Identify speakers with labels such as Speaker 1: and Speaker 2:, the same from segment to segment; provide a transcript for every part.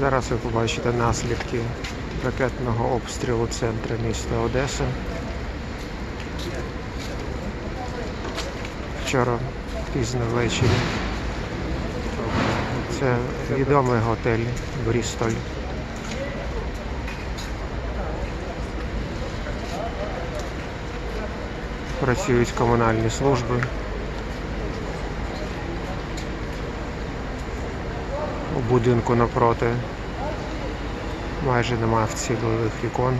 Speaker 1: Зараз ви побачите наслідки ракетного обстрілу центру міста Одеси. Вчора пізно ввечері. Це відомий готель Брістоль. Працюють комунальні служби. У будинку напроти майже нема вцілілих вікон.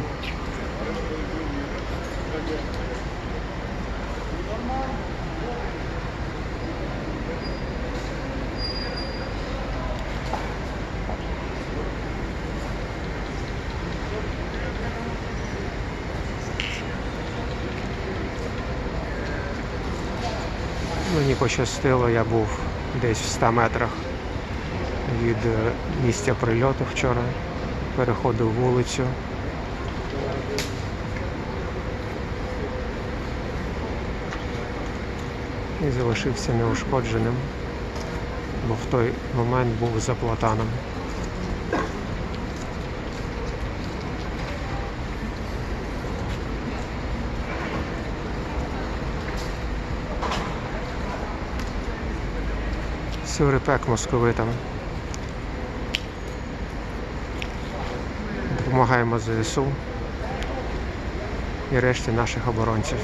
Speaker 1: Мені пощастило, я був десь в 100 метрах від е, місця прильоту вчора. Переходив вулицю. І залишився неушкодженим, бо в той момент був за платаном. Сюрипек московитам. допомагаємо ЗСУ і решті наших оборонців.